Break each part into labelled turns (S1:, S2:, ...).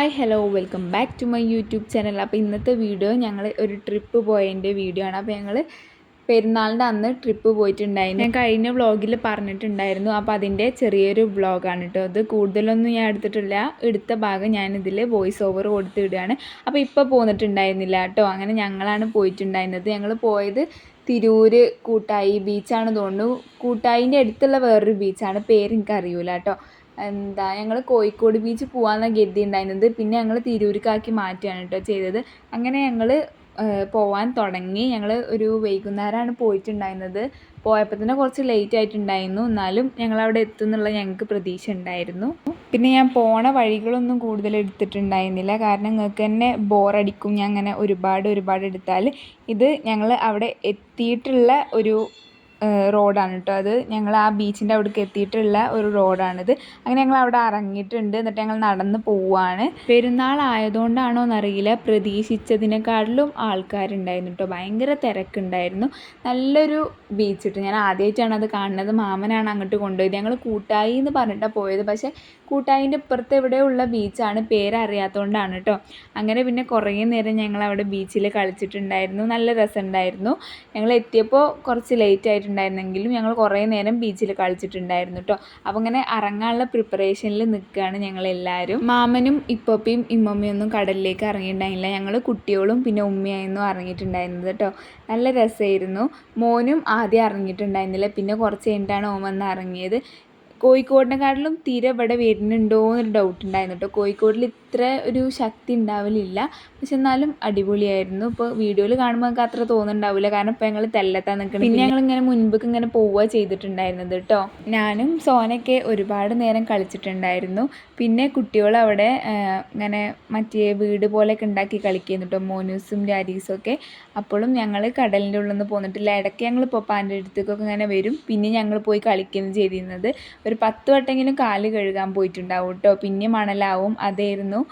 S1: Hi hello welcome back to my YouTube channel അപ്പോൾ ഇന്നത്തെ video ഞങ്ങൾ ഒരു ട്രിപ്പ് പോയതിന്റെ വീഡിയോ ആണ്. അപ്പോൾ ഞങ്ങൾ പെരുന്നാളിന്റെ അന്ന് ട്രിപ്പ് പോയിട്ടുണ്ടായിരുന്നു. ഞാൻ കഴിഞ്ഞ വ്ളോഗിൽ പറഞ്ഞിട്ടുണ്ടായിരുന്നു. അപ്പോൾ അതിന്റെ ചെറിയൊരു വ്ളോഗാണ് കേട്ടോ അത് കൂടുതലൊന്നും ഞാൻ എടുത്തിട്ടില്ല. എടുത്ത ഭാഗം ഞാനിതിൽ വോയിസ് ഓവർ കൊടുത്തിടുകയാണ്. അപ്പോൾ ഇപ്പോൾ പോന്നിട്ടുണ്ടായിരുന്നില്ല കേട്ടോ അങ്ങനെ ഞങ്ങളാണ് പോയിട്ടുണ്ടായിരുന്നത്. ഞങ്ങൾ പോയത് തിരൂർ കൂട്ടായി ബീച്ചാണ് തോന്നുന്നു. കൂട്ടായിന്റെ അടുത്തുള്ള വേറൊരു ബീച്ചാണ് പേര് എനിക്ക് അറിയൂല കേട്ടോ എന്താ ഞങ്ങൾ കോഴിക്കോട് ബീച്ച് പോകാമെന്നാണ് ഗതി ഉണ്ടായിരുന്നത്. പിന്നെ ഞങ്ങൾ തിരൂർക്കാക്കി മാറ്റുകയാണ് കേട്ടോ ചെയ്തത്. അങ്ങനെ ഞങ്ങൾ പോവാൻ തുടങ്ങി. ഞങ്ങൾ ഒരു വൈകുന്നേരമാണ് പോയിട്ടുണ്ടായിരുന്നത്. പോയപ്പോൾ തന്നെ കുറച്ച് ലേറ്റ് ആയിട്ടുണ്ടായിരുന്നു. എന്നാലും ഞങ്ങൾ അവിടെ എത്തും എന്നുള്ള ഞങ്ങൾക്ക് പ്രതീക്ഷ ഉണ്ടായിരുന്നു. പിന്നെ ഞാൻ പോണ വഴികളൊന്നും കൂടുതൽ എടുത്തിട്ടുണ്ടായിരുന്നില്ല. കാരണം നിങ്ങൾക്ക് തന്നെ ബോറടിക്കും ഞാൻ അങ്ങനെ ഒരുപാട് ഒരുപാട് എടുത്താൽ ഇത് ഞങ്ങൾ അവിടെ എത്തിയിട്ടുള്ള ഒരു റോഡാണ് കേട്ടോ അത്. ഞങ്ങൾ ആ ബീച്ചിന്റെ അവിടേക്ക് എത്തിയിട്ടുള്ള ഒരു റോഡാണിത്. അങ്ങനെ ഞങ്ങൾ അവിടെ ഇറങ്ങിയിട്ടുണ്ട് എന്നിട്ട് ഞങ്ങൾ നടന്ന് പോവുകയാണ് പെരുന്നാൾ ആയതുകൊണ്ടാണോ എന്നറിയില്ല പ്രതീക്ഷിച്ചതിനെക്കാട്ടിലും ആൾക്കാരുണ്ടായിരുന്നു കേട്ടോ. ഭയങ്കര തിരക്കുണ്ടായിരുന്നു. നല്ലൊരു ബീച്ച് ഇട്ട് ഞാൻ ആദ്യമായിട്ടാണ് അത് കാണുന്നത്. മാമനാണ് അങ്ങോട്ട് കൊണ്ടുപോയത്. ഞങ്ങൾ കൂട്ടായി എന്ന് പറഞ്ഞിട്ടാണ് പോയത്. പക്ഷേ കൂട്ടായിന്റെ ഇപ്പുറത്ത് എവിടെയുള്ള ബീച്ചാണ് പേരറിയാത്തതുകൊണ്ടാണ് കേട്ടോ. അങ്ങനെ പിന്നെ കുറേ നേരം ഞങ്ങൾ അവിടെ ബീച്ചിൽ കളിച്ചിട്ടുണ്ടായിരുന്നു. നല്ല രസമുണ്ടായിരുന്നു. ഞങ്ങൾ എത്തിയപ്പോൾ കുറച്ച് ലേറ്റ് ആയിട്ടുണ്ടായിരുന്നെങ്കിലും ഞങ്ങൾ കുറേ നേരം ബീച്ചിൽ കളിച്ചിട്ടുണ്ടായിരുന്നു കേട്ടോ അപ്പോൾ അങ്ങനെ ഇറങ്ങാനുള്ള പ്രിപ്പറേഷനിൽ നിൽക്കുകയാണ് ഞങ്ങളെല്ലാവരും മാമനും ഇപ്പപ്പയും ഇമ്മമ്മയും ഒന്നും കടലിലേക്ക് ഇറങ്ങിയിട്ടുണ്ടായില്ല ഞങ്ങൾ കുട്ടികളും പിന്നെ ഉമ്മയായിരുന്നു ഇറങ്ങിയിട്ടുണ്ടായിരുന്നത് കേട്ടോ നല്ല രസമായിരുന്നു. മോനും ആദ്യം ഇറങ്ങിയിട്ടുണ്ടായിരുന്നില്ല. പിന്നെ കുറച്ച് കഴിഞ്ഞിട്ടാണ് ഓൻ വന്ന് ഇറങ്ങിയത്. കോഴിക്കോടിനെക്കാട്ടിലും തീരെ ഇവിടെ വരുന്നുണ്ടോ എന്നൊരു ഡൗട്ട് ഉണ്ടായിരുന്നു കേട്ടോ കോഴിക്കോടിൽ ഇത്ര ഒരു ശക്തി ഉണ്ടാവലില്ല. പക്ഷെ എന്നാലും അടിപൊളിയായിരുന്നു. ഇപ്പോൾ വീഡിയോയിൽ കാണുമ്പോൾ നമുക്ക് അത്ര തോന്നുന്നുണ്ടാവില്ല. കാരണം ഇപ്പോൾ ഞങ്ങൾ തെല്ലത്താൻ നിൽക്കണം പിന്നെ ഞങ്ങൾ ഇങ്ങനെ മുൻപൊക്കെ ഇങ്ങനെ പോവുക ചെയ്തിട്ടുണ്ടായിരുന്നത് കേട്ടോ ഞാനും സോനയൊക്കെ ഒരുപാട് നേരം കളിച്ചിട്ടുണ്ടായിരുന്നു. പിന്നെ കുട്ടികളവിടെ ഇങ്ങനെ മറ്റേ വീട് പോലെയൊക്കെ ഉണ്ടാക്കി കളിക്കുന്നു കേട്ടോ മോനൂസും രാരീസും ഒക്കെ. അപ്പോഴും ഞങ്ങൾ കടലിന്റെ ഉള്ളിൽ നിന്ന് പോന്നിട്ടില്ല. ഇടയ്ക്ക് ഞങ്ങൾ പപ്പാന്റെ അടുത്തേക്കൊക്കെ ഇങ്ങനെ വരും. പിന്നെ ഞങ്ങൾ പോയി കളിക്കുകയും ചെയ്തിരുന്നത്. ഒരു പത്ത് വട്ടെങ്കിലും കാൽ കഴുകാൻ പോയിട്ടുണ്ടാവും കേട്ടോ പിന്നെ മണലാവും. അതായിരുന്നു não.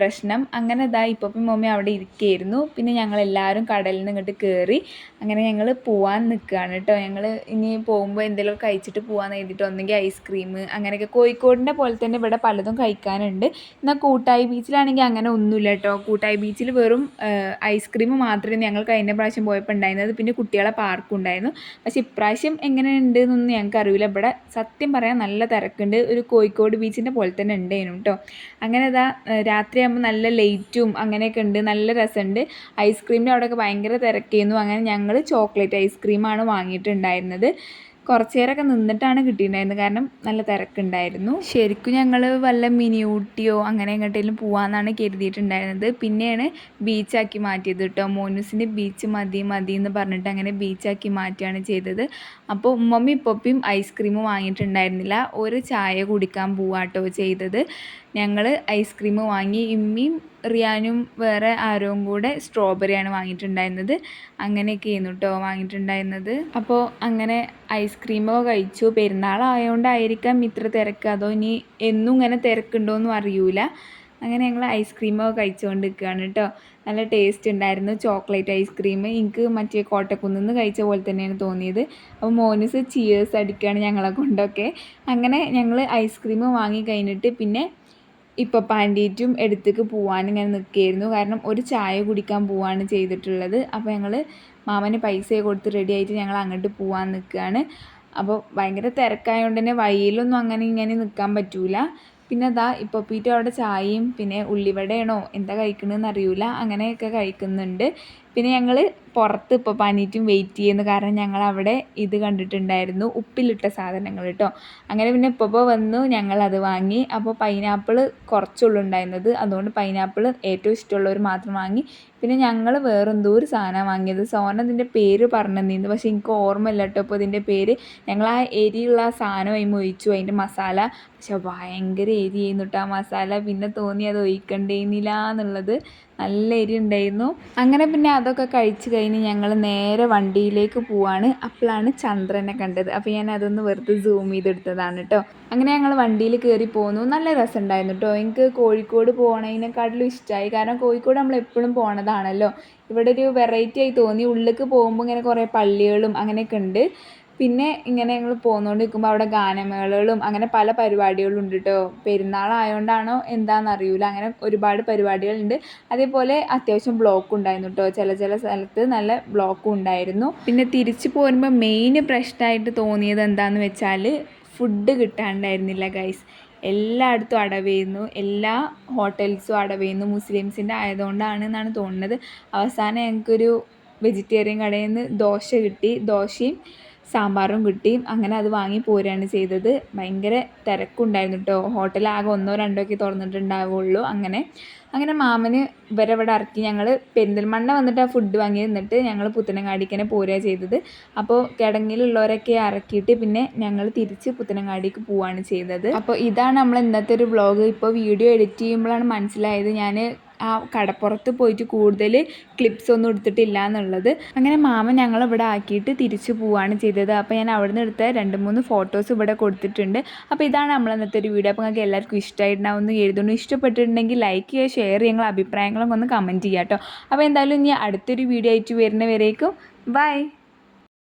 S1: പ്രശ്നം. അങ്ങനെ ഇതാ ഇപ്പം മമ്മി അവിടെ ഇരിക്കുകയായിരുന്നു പിന്നെ ഞങ്ങളെല്ലാവരും കടലിൽ നിന്ന് ഇങ്ങോട്ട് കയറി അങ്ങനെ ഞങ്ങൾ പോവാൻ നിൽക്കുകയാണ് കേട്ടോ ഞങ്ങൾ ഇനി പോകുമ്പോൾ എന്തെങ്കിലും കഴിച്ചിട്ട് പോകാൻ എഴുതിയിട്ട് ഒന്നെങ്കിൽ ഐസ്ക്രീം അങ്ങനെയൊക്കെ കോഴിക്കോടിന്റെ പോലെ തന്നെ ഇവിടെ പലതും കഴിക്കാനുണ്ട്. എന്നാൽ കൂട്ടായി ബീച്ചിലാണെങ്കിൽ അങ്ങനെ ഒന്നുമില്ല കേട്ടോ കൂട്ടായി ബീച്ചിൽ വെറും ഐസ്ക്രീം മാത്രമേ ഞങ്ങൾ കഴിഞ്ഞ പ്രാവശ്യം പോയപ്പോൾ ഉണ്ടായിരുന്നത് പിന്നെ കുട്ടികളെ പാർക്കും ഉണ്ടായിരുന്നു. പക്ഷേ ഇപ്രാവശ്യം എങ്ങനെയുണ്ട് എന്നൊന്നും ഞങ്ങൾക്ക് അറിയില്ല ഇവിടെ സത്യം പറയാൻ നല്ല തിരക്കുണ്ട്. ഒരു കോഴിക്കോട് ബീച്ചിന്റെ പോലെ തന്നെ ഉണ്ടായിരുന്നു കേട്ടോ അങ്ങനെ ഇതാ രാത്രി രാത്രിയാകുമ്പോൾ നല്ല ലൈറ്റും അങ്ങനെയൊക്കെ ഉണ്ട്. നല്ല രസമുണ്ട്. ഐസ്ക്രീമിന്റെ അവിടെയൊക്കെ ഭയങ്കര തിരക്കിയിരുന്നു അങ്ങനെ ഞങ്ങൾ ചോക്ലേറ്റ് ഐസ്ക്രീമാണ് വാങ്ങിയിട്ടുണ്ടായിരുന്നത്. കുറച്ച് നേരമൊക്കെ നിന്നിട്ടാണ് കിട്ടിയിട്ടുണ്ടായിരുന്നത്. കാരണം നല്ല തിരക്കുണ്ടായിരുന്നു. ശരിക്കും ഞങ്ങൾ വല്ല മിനി ഊട്ടിയോ അങ്ങനെ എങ്ങോട്ടേലും പോകാമെന്നാണ് കരുതിയിട്ടുണ്ടായിരുന്നത്. പിന്നെയാണ് ബീച്ചാക്കി മാറ്റിയത് കേട്ടോ മോനൂസിന്റെ ബീച്ച് മതി മതി എന്ന് പറഞ്ഞിട്ട് അങ്ങനെ ബീച്ചാക്കി മാറ്റുകയാണ് ചെയ്തത്. അപ്പോൾ ഉമ്മമ്മ ഇപ്പൊപ്പിയും ഐസ്ക്രീം വാങ്ങിയിട്ടുണ്ടായിരുന്നില്ല. ഒരു ചായ കുടിക്കാൻ പോവാട്ടോ ചെയ്തത്. ഞങ്ങൾ ഐസ്ക്രീം വാങ്ങി ഇമ്മിയും റിയാനും വേറെ ആരും കൂടെ സ്ട്രോബെറിയാണ് വാങ്ങിയിട്ടുണ്ടായിരുന്നത്. അങ്ങനെയൊക്കെ ആയിരുന്നു കേട്ടോ വാങ്ങിയിട്ടുണ്ടായിരുന്നത്. അപ്പോൾ അങ്ങനെ ഐസ്ക്രീമൊക്കെ കഴിച്ചു. പെരുന്നാളായതുകൊണ്ടായിരിക്കാം ഇത്ര തിരക്ക്. അതോ ഇനി എന്നും ഇങ്ങനെ തിരക്കുണ്ടോയെന്നും അറിയൂല. അങ്ങനെ ഞങ്ങൾ ഐസ്ക്രീമൊക്കെ കഴിച്ചുകൊണ്ട് നിൽക്കുകയാണ് കേട്ടോ നല്ല ടേസ്റ്റ് ഉണ്ടായിരുന്നു. ചോക്ലേറ്റ് ഐസ്ക്രീം എനിക്ക് മറ്റേ കോട്ടക്കുന്നിന്ന് കഴിച്ച പോലെ തന്നെയാണ് തോന്നിയത്. അപ്പോൾ മോനിസ് ചിയേഴ്സ് അടിക്കുകയാണ് ഞങ്ങളെ കൊണ്ടൊക്കെ. അങ്ങനെ ഞങ്ങൾ ഐസ്ക്രീം വാങ്ങി കഴിഞ്ഞിട്ട് പിന്നെ ഇപ്പോൾ പാന്റീറ്റും എടുത്തേക്ക് പോവാൻ ഇങ്ങനെ നിൽക്കുകയായിരുന്നു കാരണം ഒരു ചായ കുടിക്കാൻ പോവാണ് ചെയ്തിട്ടുള്ളത്. അപ്പോൾ ഞങ്ങൾ മാമന് പൈസ കൊടുത്ത് റെഡി ആയിട്ട് ഞങ്ങൾ അങ്ങോട്ട് പോവാൻ നിൽക്കുകയാണ് അപ്പോൾ ഭയങ്കര തിരക്കായതുകൊണ്ട് തന്നെ വഴിയിലൊന്നും അങ്ങനെ ഇങ്ങനെ നിൽക്കാൻ പറ്റൂല. പിന്നെ അതാ ഇപ്പോൾ പീറ്റ അവിടെ ചായയും പിന്നെ ഉള്ളിവടയാണോ എന്താ കഴിക്കണമെന്ന് അറിയില്ല അങ്ങനെയൊക്കെ കഴിക്കുന്നുണ്ട്. പിന്നെ ഞങ്ങൾ പുറത്ത് ഇപ്പോൾ പനിയിട്ടും വെയിറ്റ് ചെയ്യുന്നു കാരണം ഞങ്ങൾ അവിടെ ഇത് കണ്ടിട്ടുണ്ടായിരുന്നു ഉപ്പിലിട്ട സാധനങ്ങൾ കേട്ടോ അങ്ങനെ പിന്നെ ഇപ്പോൾ വന്നു ഞങ്ങൾ അത് വാങ്ങി. അപ്പോൾ പൈനാപ്പിൾ കുറച്ചുള്ളൂ ഉണ്ടായിരുന്നത്. അതുകൊണ്ട് പൈനാപ്പിൾ ഏറ്റവും ഇഷ്ടമുള്ളവർ മാത്രം വാങ്ങി. പിന്നെ ഞങ്ങൾ വേറെന്തോ ഒരു സാധനം വാങ്ങിയത്. സോന ഇതിന്റെ പേര് പറഞ്ഞു പക്ഷെ എനിക്ക് ഓർമ്മയില്ല കേട്ടോ അപ്പോൾ ഇതിന്റെ പേര്. ഞങ്ങൾ ആ എരിയുള്ള സാധനം അതിന് ഒഴിച്ചു. അതിന്റെ മസാല. പക്ഷെ ഭയങ്കര എരി ചെയ്യുന്നു കേട്ടോ ആ മസാല. പിന്നെ തോന്നി അത് ഒഴിക്കണ്ടേന്നില്ല എന്നുള്ളത് നല്ല എരി ഉണ്ടായിരുന്നു. അങ്ങനെ പിന്നെ അതൊക്കെ കഴിച്ച് കഴിഞ്ഞ് ഞങ്ങൾ നേരെ വണ്ടിയിലേക്ക് പോവാണ്. അപ്പോഴാണ് ചന്ദ്രനെ കണ്ടത്. അപ്പോൾ ഞാൻ അതൊന്ന് വെറുതെ സൂം ചെയ്തെടുത്തതാണ് കേട്ടോ അങ്ങനെ ഞങ്ങൾ വണ്ടിയിൽ കയറി പോന്നു. നല്ല രസമുണ്ടായിരുന്നു കേട്ടോ എനിക്ക് കോഴിക്കോട് പോകണതിനെക്കാട്ടിലും ഇഷ്ടമായി കാരണം കോഴിക്കോട് നമ്മൾ എപ്പോഴും പോണതാണല്ലോ. ഇവിടെ ഒരു വെറൈറ്റി ആയി തോന്നി. ഉള്ളിലേക്ക് പോകുമ്പോൾ ഇങ്ങനെ കുറേ പള്ളികളും അങ്ങനെയൊക്കെ ഉണ്ട്. പിന്നെ ഇങ്ങനെ ഞങ്ങൾ പോന്നുകൊണ്ടിരിക്കുമ്പോൾ അവിടെ ഗാനമേളകളും അങ്ങനെ പല പരിപാടികളും ഉണ്ട് കേട്ടോ പെരുന്നാളായതുകൊണ്ടാണോ എന്താണെന്ന് അറിയില്ല അങ്ങനെ ഒരുപാട് പരിപാടികളുണ്ട്. അതേപോലെ അത്യാവശ്യം ബ്ലോക്ക് ഉണ്ടായിരുന്നു കേട്ടോ ചില ചില സ്ഥലത്ത് നല്ല ബ്ലോക്കും ഉണ്ടായിരുന്നു പിന്നെ തിരിച്ചു പോരുമ്പോൾ മെയിൻ പ്രശ്നമായിട്ട് തോന്നിയത് എന്താണെന്ന് വെച്ചാൽ ഫുഡ് കിട്ടാണ്ടായിരുന്നില്ല ഗൈസ് എല്ലായിടത്തും അടവെയ്യുന്നു എല്ലാ ഹോട്ടൽസും അടവെയ്യുന്നു മുസ്ലിംസിന്റെ ആയതുകൊണ്ടാണ് എന്നാണ് തോന്നുന്നത്. അവസാനം ഞങ്ങൾക്കൊരു വെജിറ്റേറിയൻ കടയിൽ നിന്ന് ദോശ കിട്ടി. ദോശയും സാമ്പാറും കിട്ടി. അങ്ങനെ അത് വാങ്ങി പോരുകയാണ് ചെയ്തത്. ഭയങ്കര തിരക്കുണ്ടായിരുന്നു കേട്ടോ ഹോട്ടൽ ആകെ ഒന്നോ രണ്ടോ ഒക്കെ തുറന്നിട്ടുണ്ടാവുള്ളൂ. അങ്ങനെ അങ്ങനെ മാമന് ഇവരെ ഇവിടെ ഇറക്കി. ഞങ്ങൾ പെരിന്തൽമണ്ണ വന്നിട്ട് ആ ഫുഡ് വാങ്ങി നിന്നിട്ട് ഞങ്ങൾ പുത്തനങ്ങാടിക്ക് പോരുക ചെയ്തത്. അപ്പോൾ കിടങ്ങിലുള്ളവരൊക്കെ ഇറക്കിയിട്ട് പിന്നെ ഞങ്ങൾ തിരിച്ച് പുത്തനങ്ങാടിക്ക് പോവുകയാണ് ചെയ്തത്. അപ്പോൾ ഇതാണ് നമ്മൾ ഇന്നത്തെ ഒരു വ്ളോഗ് ഇപ്പോൾ വീഡിയോ എഡിറ്റ് ചെയ്യുമ്പോഴാണ് മനസ്സിലായത്. ഞാൻ ആ കടപ്പുറത്ത് പോയിട്ട് കൂടുതൽ ക്ലിപ്സ് ഒന്നും എടുത്തിട്ടില്ല എന്നുള്ളത്. അങ്ങനെ മാമൻ ഞങ്ങൾ ഇവിടെ ആക്കിയിട്ട് തിരിച്ചു പോവുകയാണ് ചെയ്തത്. അപ്പോൾ ഞാൻ അവിടെ നിന്ന് എടുത്ത രണ്ട് മൂന്ന് ഫോട്ടോസ് ഇവിടെ കൊടുത്തിട്ടുണ്ട്. അപ്പോൾ ഇതാണ് നമ്മൾ ഇന്നത്തെ ഒരു വീഡിയോ. അപ്പോൾ നിങ്ങൾക്ക് എല്ലാവർക്കും ഇഷ്ടമായിട്ടുണ്ടാവും ഒന്ന് എഴുതുന്നു ഇഷ്ടപ്പെട്ടിട്ടുണ്ടെങ്കിൽ ലൈക്ക് ചെയ്യുക ഷെയർ ചെയ്യുക നിങ്ങളുടെ അഭിപ്രായങ്ങളൊക്കെ ഒന്ന് കമന്റ് ചെയ്യുക കേട്ടോ. അപ്പോൾ എന്തായാലും ഇനി അടുത്തൊരു വീഡിയോ ആയിട്ട് വരുന്നവരേക്കും ബൈ